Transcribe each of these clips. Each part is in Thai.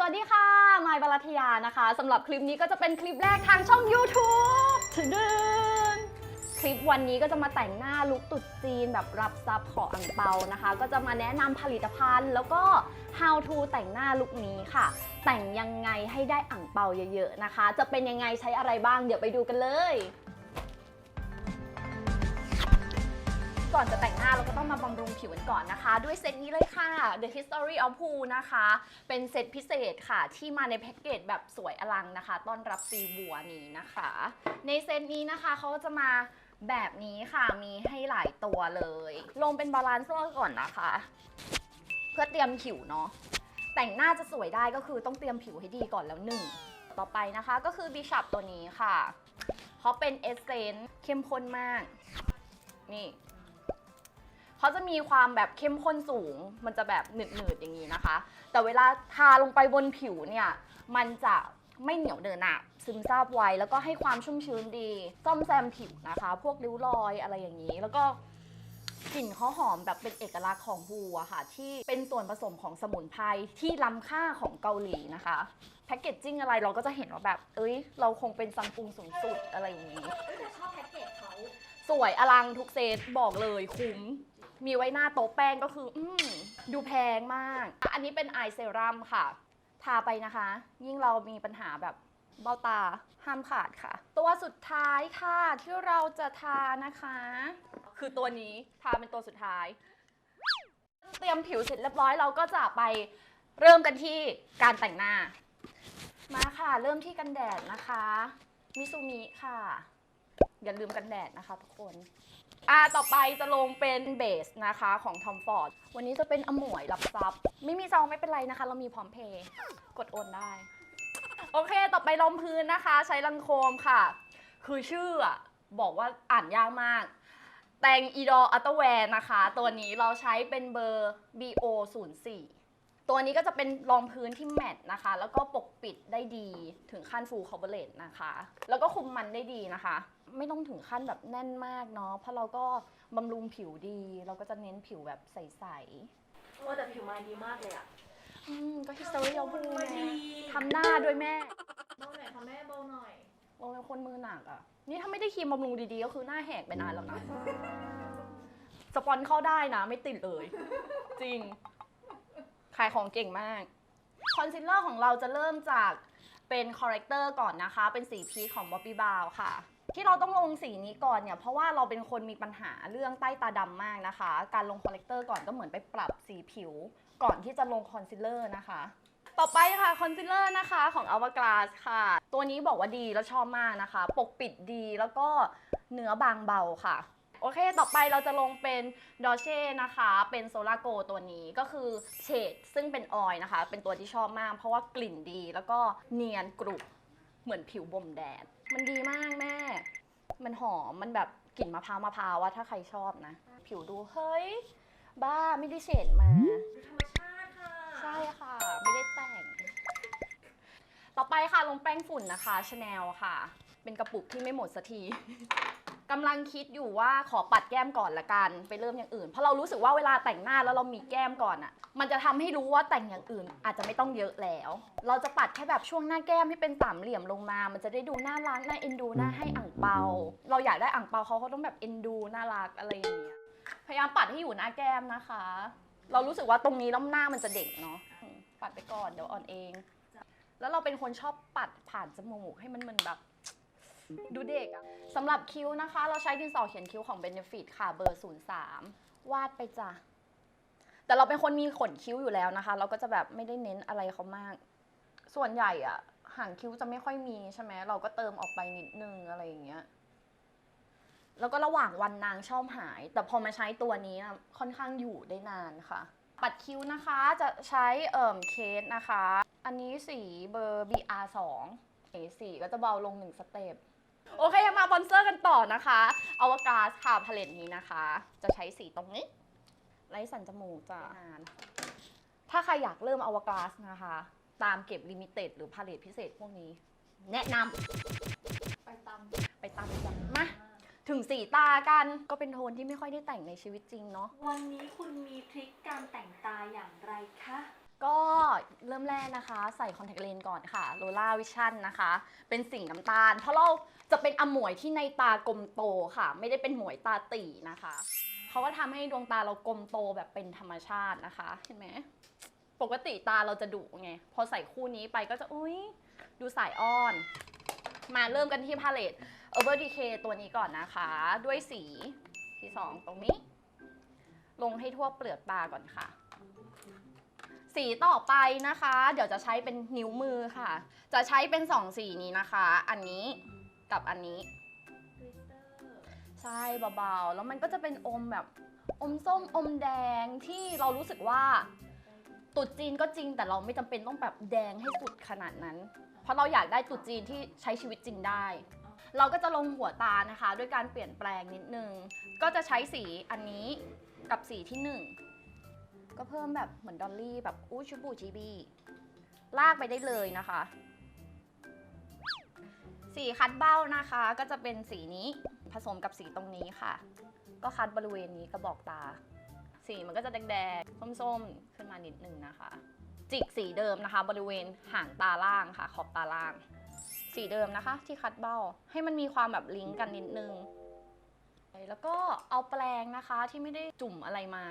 สวัสดีค่ะ มายบรัตยานะคะสำหรับคลิปนี้ก็จะเป็นคลิปแรกทางช่อง YouTube ถึงเดินคลิปวันนี้ก็จะมาแต่งหน้าลุคตรุ๊จีนแบบรับซับขออังเปานะคะ ก็จะมาแนะนำผลิตภัณฑ์ แล้วก็ how to แต่งหน้าลุคนี้ค่ะ แต่งยังไงให้ได้อ่งเปาเยอะๆนะคะ จะเป็นยังไงใช้อะไรบ้างเดี๋ยวไปดูกันเลย ก่อนจะแต่งหน้าเราก็ต้องมาบำรุงผิวกันก่อนนะคะ ด้วยเซตนี้เลยค่ะ The History of Poo นะคะ เป็นเซตพิเศษค่ะ ที่มาในแพ็กเกจแบบสวยอลังนะคะ ต้อนรับปีบัวนี้นะคะ ในเซตนี้นะคะเขาจะมาแบบนี้ค่ะมีให้หลายตัวเลย ลงเป็นบาลานซ์เซอร์ก่อนนะคะ เพื่อเตรียมผิวเนาะแต่งหน้าจะสวยได้ก็คือต้องเตรียมผิวให้ดีก่อนแล้วหนึ่งต่อไปนะคะก็คือ Bishop ตัวนี้ค่ะเขาเป็นเอสเซนต์เข้มข้นมาก นี่ เขาจะมีความแบบเข้มข้นสูง มันจะแบบหนืดๆอย่างนี้นะคะ แต่เวลาทาลงไปบนผิวเนี่ย มันจะไม่เหนียวเดินอะซึมซาบไวแล้วก็ให้ความชุ่มชื้นดี ซ่อมแซมผิวนะคะ พวกริ้วรอยอะไรอย่างนี้ แล้วก็กลิ่นเขาหอมแบบเป็นเอกลักษณ์ของบูอะค่ะ ที่เป็นส่วนผสมของสมุนไพรที่ล้ำค่าของเกาหลีนะคะ แพคเกจจิ้งอะไรเราก็จะเห็นว่าแบบ เอ้ย เราคงเป็นซัมซุงสูงสุดอะไรอย่างนี้แต่ชอบแพ็กเกจเขา สวยอลังทุกเซตบอกเลยคุ้ม มีไว้หน้าโต๊ะแป้งก็คือ อืมดูแพงมากอันนี้เป็นไอเซรั่มค่ะ ทาไปนะคะ ยิ่งเรามีปัญหาแบบเบ้าตาห้ามขาดค่ะ ตัวสุดท้ายค่ะที่เราจะทานะคะ คือตัวนี้ทาเป็นตัวสุดท้าย เตรียมผิวเสร็จเรียบร้อยเราก็จะไปเริ่มกันที่การแต่งหน้า มาค่ะ เริ่มที่กันแดดนะคะมิซูมิค่ะ อย่าลืมกันแดดนะคะทุกคน อ่าต่อไปจะลงเป็นเบสนะคะของ Tom Ford วันนี้จะเป็นอมวยรับซับไม่มีซองไม่เป็นไรนะคะ เรามีพร้อมเพย์กดโอนได้ โอเค ต่อไปรองพื้นนะคะ ใช้ลังโคมค่ะ คือชื่ออะบอกว่าอ่านยากมาก แตงอีดออัตแวร์นะคะ ตัวนี้เราใช้เป็นเบอร์ BO 0 4 ตัวนี้ก็จะเป็นรองพื้นที่แมตต์นะคะ แล้วก็ปกปิดได้ดีถึงขั้น full coverage นะคะ แล้วก็คุมมันได้ดีนะคะ ไม่ต้องถึงขั้นแบบแน่นมากเนาะเพราะเราก็บำรุงผิวดี เราก็จะเน้นผิวแบบใสโอ้แต่ผิวมายดีมากเลยอะๆอืมก็ history เราพูดมาดีทำหน้าด้วยแม่เบาหน่อยค่ะแม่เบาหน่อยเราเป็นคนมือหนักอะ่ะ นี่ถ้าไม่ได้ครีมบำรุงดีๆ ก็คือหน้าแหกไปนานแล้วนะ สปอนเข้าได้นะ ไม่ติดเลย จริง ขายของเก่งมาก คอนซีลเลอร์ของเราจะเริ่มจากเป็นคอร์เรคเตอร์ก่อนนะคะ เป็นสีพีชของ Bobbi Brown ค่ะ ที่เราต้องลงสีนี้ก่อนเนี่ย เพราะว่าเราเป็นคนมีปัญหาเรื่องใต้ตาดำมากนะคะ การลงคอร์เรคเตอร์ก่อนก็เหมือนไปปรับสีผิว ก่อนที่จะลงคอนซีลเลอร์นะคะต่อไปค่ะคอนซีลเลอร์นะคะของ Hourglass ค่ะ ตัวนี้บอกว่าดีแล้วชอบมากนะคะ ปกปิดดีแล้วก็เนื้อบางเบาค่ะ โอเค ต่อไปเราจะลงเป็นดอเช่นะคะ เป็นโซลาโกตัวนี้ก็คือเฉดซึ่งเป็นออยล์นะคะ เป็นตัวที่ชอบมาก เพราะว่ากลิ่นดีแล้วก็เนียนกรุบเหมือนผิวบ่มแดด มันดีมากแม่ มันหอม มันแบบกลิ่นมะพร้าวมะพร้าวว่าถ้าใครชอบนะ ผิวดูเฮ้ย บ้าไม่ได้เฉดมาดูธรรมชาติค่ะ ใช่ค่ะ ไม่ได้แต่ง ต่อไปค่ะลงแป้งฝุ่นนะคะชาแนลค่ะ เป็นกระปุกที่ไม่หมดสักที กำลังคิดอยู่ว่าขอปัดแก้มก่อนละกัน ไปเริ่มอย่างอื่น เพราะเรารู้สึกว่าเวลาแต่งหน้าแล้วเรามีแก้มก่อนอะมันจะทำให้รู้ว่าแต่งอย่างอื่น อาจจะไม่ต้องเยอะแล้ว เราจะปัดแค่แบบช่วงหน้าแก้มให้เป็นสามเหลี่ยมลงมา มันจะได้ดูน่ารักน่าเอ็นดูน่าให้อ่างเปา เราอยากได้อ่างเปาเขาเขาต้องแบบเอ็นดูน่ารักอะไรอย่างเงี้ยพยายามปัดให้อยู่หน้าแก้มนะคะ เรารู้สึกว่าตรงนี้แล้วหน้ามันจะเด็กเนาะปัดไปก่อนเดี๋ยวอ่อนเอง แล้วเราเป็นคนชอบปัดผ่านจมูกให้มันเหมือนแบบ ดูเด็กอะสำหรับคิ้วนะคะ เราใช้ดินสอเขียนคิ้วของ Benefit ค่ะเบอร์ 03 วาดไปจ้ะ แต่เราเป็นคนมีขนคิ้วอยู่แล้วนะคะ เราก็จะแบบไม่ได้เน้นอะไรเขามาก ส่วนใหญ่อะหางคิ้วจะไม่ค่อยมีใช่ไหมเราก็เติมออกไปนิดนึงอะไรอย่างเงี้ยแล้วก็ระหว่างวันนางชอบหาย แต่พอมาใช้ตัวนี้นะค่อนข้างอยู่ได้นานค่ะ ปัดคิ้วนะคะจะใช้เอ่มเคสนะคะ อันนี้สีเบอร์ BR2 สีก็จะเบาลงหนึ่งสเต็ป โอเคมาบอนเซอร์กันต่อนะคะอวกาศค่ะพาเลตนี้นะคะ จะใช้สีตรงนี้ ไร้สันจมูกจ้ะถ้าใครอยากเริ่มอวกาศนะคะ ตามเก็บลิมิเต็ดหรือพาเลตพิเศษพวกนี้ แนะนำไปตามไปตามกันมาถึงสีตากันก็เป็นโทนที่ไม่ค่อยได้แต่งในชีวิตจริงเนาะวันนี้คุณมีทริคการแต่งตาอย่างไรคะ ก็เริ่มแรกนะคะ ใส่คอนแทคเลนส์ก่อนค่ะโ o ล่าวิชั่นนะคะ เป็นสีน้ำตาล เพราะเราจะเป็นอมวยที่ในตากลมโตค่ะ ไม่ได้เป็นหมวยตาตีนะคะ เขาก็ทำให้ดวงตาเรากลมโตแบบเป็นธรรมชาตินะคะ เห็นไหมปกติตาเราจะดุไง พอใส่คู่นี้ไปก็จะอุ้ยดูสายอ้อน มาเริ่มกันที่พาเลต Over Decay ตัวนี้ก่อนนะคะ ด้วยสีที่สองตรงนี้ ลงให้ทั่วเปลือกตาก่อนค่ะ สีต่อไปนะคะ เดี๋ยวจะใช้เป็นนิ้วมือค่ะ จะใช้เป็นสองสีนี้นะคะ อันนี้กับอันนี้ ใช่เบาๆ แล้วมันก็จะเป็นอมแบบอมส้มอมแดงที่เรารู้สึกว่าตุดจีนก็จริงแต่เราไม่จำเป็นต้องแบบแดงให้สุดขนาดนั้น เพราะเราอยากได้ตุดจีนที่ใช้ชีวิตจริงได้ เราก็จะลงหัวตานะคะ ด้วยการเปลี่ยนแปลงนิดนึง ก็จะใช้สีอันนี้กับสีที่หนึ่ง ก็เพิ่มแบบเหมือนดอลลี่แบบอู้ชูบูจีบีลากไปได้เลยนะคะ สีคัดเบ้านะคะ ก็จะเป็นสีนี้ผสมกับสีตรงนี้ค่ะ ก็คัดบริเวณนี้กระบอกตา สีมันก็จะแดงๆส้มๆ ขึ้นมานิดนึงนะคะ จิกสีเดิมนะคะ บริเวณหางตาล่างค่ะ ขอบตาล่าง สีเดิมนะคะ ที่คัดเบ้าให้มันมีความแบบลิงก์กันนิดนึง แล้วก็เอาแปรงนะคะที่ไม่ได้จุ่มอะไรมา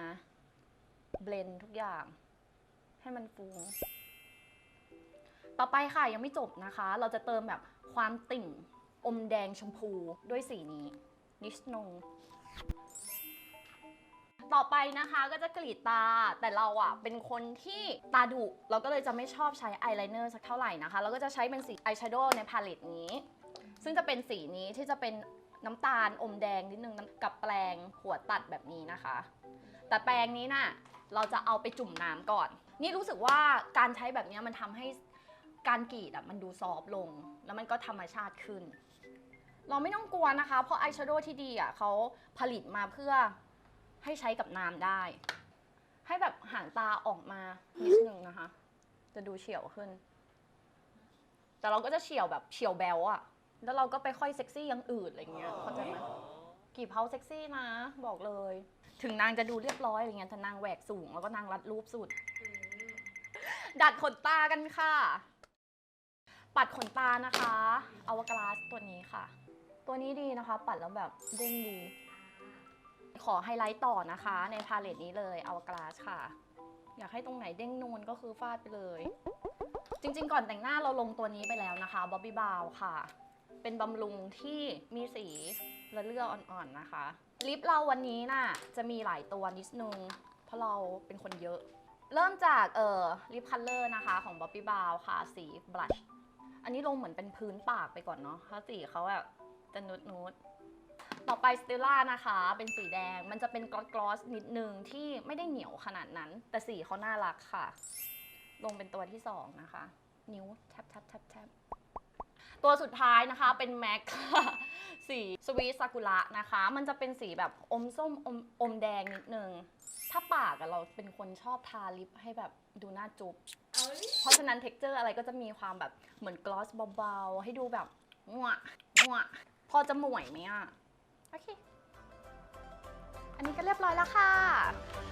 เบลนทุกอย่าง ให้มันฟูงต่อไปค่ะยังไม่จบนะคะ เราจะเติมแบบความติ่งอมแดงชมพูด้วยสีนี้ นิชโนต่อไปนะคะก็จะกรีดตาแต่เราอะเป็นคนที่ตาดุเราก็เลยจะไม่ชอบใช้อายไลเนอร์สักเท่าไหร่นะคะ เราก็จะใช้เป็นสีอายแชโดว์ในพาเลตนี้ ซึ่งจะเป็นสีนี้ที่จะเป็นน้ำตาลอมแดงนิดนึงกับแปรงหัวตัดแบบนี้นะคะ แต่แปรงนี้น่ะ เราจะเอาไปจุ่มน้ำก่อน นี่รู้สึกว่าการใช้แบบเนี้ยมันทำให้การกรีดอะมันดูซอฟต์ลง แล้วมันก็ธรรมชาติขึ้น เราไม่ต้องกลัวนะคะ เพราะอายแชโดว์ที่ดีอะเขาผลิตมาเพื่อให้ใช้กับน้ำได้ ให้แบบหางตาออกมานิดนึงนะคะ จะดูเฉียวขึ้น แต่เราก็จะเฉียวแบบเฉียวแบลอะแล้วเราก็ไปค่อยเซ็กซี่อย่างอื่นอะไรเงี้ยเข้าใจไหม กี่เพาเซ็กซี่นะ บอกเลย ถึงนางจะดูเรียบร้อยอะไรเงี้ยแต่นางแหวกสูงแล้วก็นางรัดรูปสุด ดัดขนตากันค่ะ ปัดขนตานะคะอวกลาสตัวนี้ค่ะ ตัวนี้ดีนะคะ ปัดแล้วแบบเด้งดี ขอไฮไลท์ต่อนะคะ ในพาเลตนี้เลยอวกลาสค่ะ อยากให้ตรงไหนเด้งนูนก็คือฟาดไปเลย จริง ๆ ก่อนแต่งหน้าเราลงตัวนี้ไปแล้วนะคะบ๊อบบี้บาวค่ะ เป็นบำรุงที่มีสี และเลือดอ่อนๆนะคะ ลิปเราวันนี้น่ะจะมีหลายตัวนิดนึง เพราะเราเป็นคนเยอะ เริ่มจากเอ่อลิปคัลเลอร์นะคะของ Bobbi Brown ค่ะสีบลัชอันนี้ลงเหมือนเป็นพื้นปากไปก่อนเนาะเพราะสีเขาแบบจะนุดนุดๆต่อไปสตลล่านะคะ เป็นสีแดงมันจะเป็นกลอสกลอสนิดนึงที่ไม่ได้เหนียวขนาดนั้น แต่สีเขาน่ารักค่ะ ลงเป็นตัวที่สองนะคะ นิ้วแทบแทบแทบแทบ ตัวสุดท้ายนะคะเป็นแม็กค่ะสีสวีทซากุระนะคะ มันจะเป็นสีแบบอมส้มอมอมแดงนิดนึง ถ้าปากอะเราเป็นคนชอบทาลิปให้แบบดูหน้าจุ๊บเอ้ยเพราะฉะนั้นเท็กเจอร์อะไรก็จะมีความแบบเหมือนกลอสเบาๆ ให้ดูแบบมั่วมั่วพอจะหมวยไหมอะโอเค อันนี้ก็เรียบร้อยแล้วค่ะ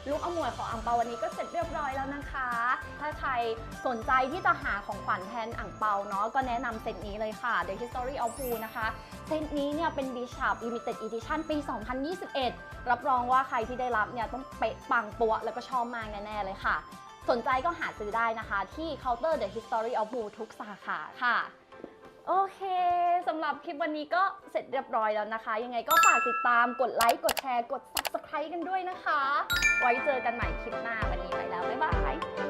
ลุกอมวยของอ่งเปาวันนี้ก็เสร็จเรียบร้อยแล้วนะคะ ถ้าใครสนใจที่จะหาของขวัญแทนอ่งเปาเนาะก็แนะนำเซตนี้เลยค่ะ The History of Pooh นะคะ เซตนี้เนี่ยเป็น b s h a r p Limited Edition ปี 2021 รับรองว่าใครที่ได้รับเนี่ยต้องเป๊ะปังปัวแล้วก็ชอบมากแน่ๆเลยค่ะ สนใจก็หาซื้อได้นะคะ ที่เคาน์เตอร์ The History of Pooh ทุกสาขาค่ะ โอเค รับคลิปวันนี้ก็เสร็จเรียบร้อยแล้วนะคะ ยังไงก็ฝากติดตามกดไลค์กดแชร์กด Subscribe กันด้วยนะคะ ไว้เจอกันใหม่คลิปหน้าวันนี้ไปแล้ว บ๊ายบาย